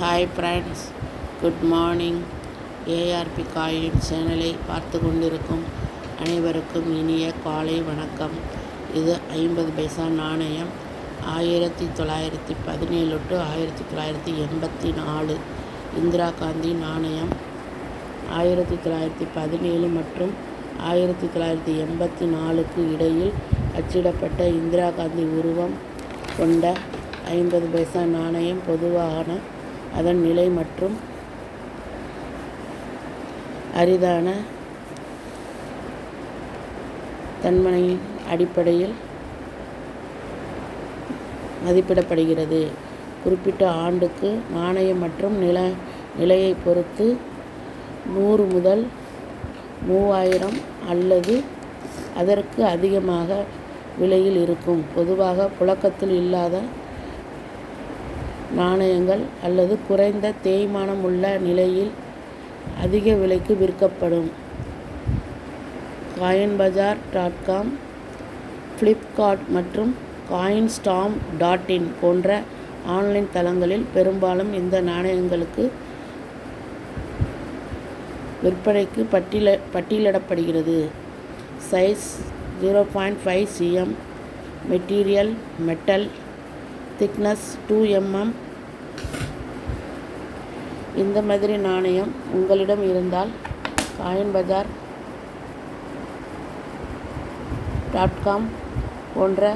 Hi friends good morning ARP coin சேனலை பார்த்து கொண்டிருக்கும் அனைவருக்கும் இனிய காலை வணக்கம். இது ஐம்பது பைசா நாணயம் ஆயிரத்தி தொள்ளாயிரத்தி பதினேழு டு ஆயிரத்தி தொள்ளாயிரத்தி எண்பத்தி நாலு. இந்திரா காந்தி நாணயம் ஆயிரத்தி தொள்ளாயிரத்தி பதினேழு மற்றும் ஆயிரத்தி தொள்ளாயிரத்தி எண்பத்தி நாலுக்கு இடையில் அச்சிடப்பட்ட இந்திரா காந்தி உருவம் கொண்ட ஐம்பது பைசா நாணயம் பொதுவான அதன் நிலை மற்றும் அரிதான தன்மையின் அடிப்படையில் மதிப்பிடப்படுகிறது. குறிப்பிட்ட ஆண்டுக்கு நாணயம் மற்றும் நில நிலையை பொறுத்து நூறு முதல் மூவாயிரம் அல்லது அதற்கு அதிகமாக விலையில் இருக்கும். பொதுவாக புழக்கத்தில் இல்லாத நாணயங்கள் அல்லது குறைந்த தேய்மானம் உள்ள நிலையில் அதிக விலைக்கு விற்கப்படும். Coin bazaar dot com Flipkart மற்றும் காயின் ஸ்டாம் டாட் இன் போன்ற ஆன்லைன் தளங்களில் பெரும்பாலும் இந்த நாணயங்களுக்கு விற்பனைக்கு பட்டியல பட்டியலிடப்படுகிறது. Size zero point five cm material metal thickness two mm. இந்த மாதிரி நாணயம் உங்களிடம் இருந்தால் காயின் பஜார் டாட் காம் போன்ற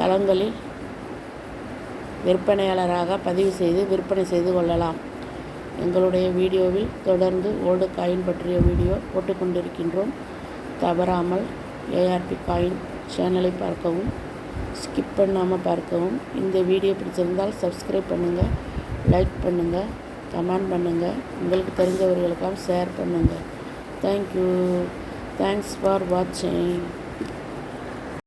தளங்களில் விற்பனையாளராக பதிவு செய்து விற்பனை செய்து கொள்ளலாம். எங்களுடைய வீடியோவில் தொடர்ந்து ஓல்டு காயின் பற்றிய வீடியோ போட்டுக்கொண்டிருக்கின்றோம். தவறாமல் ஏஆர்பி காயின் சேனலை பார்க்கவும். ஸ்கிப் பண்ணாமல் பார்க்கவும். இந்த வீடியோ பிடிச்சிருந்தால் சப்ஸ்கிரைப் பண்ணுங்கள் லைக் பண்ணுங்கள் கமெண்ட் பண்ணுங்கள் உங்களுக்கு தெரிஞ்சவர்களுக்காக ஷேர் பண்ணுங்கள் தேங்க்யூ தேங்க்ஸ் ஃபார் வாட்சிங்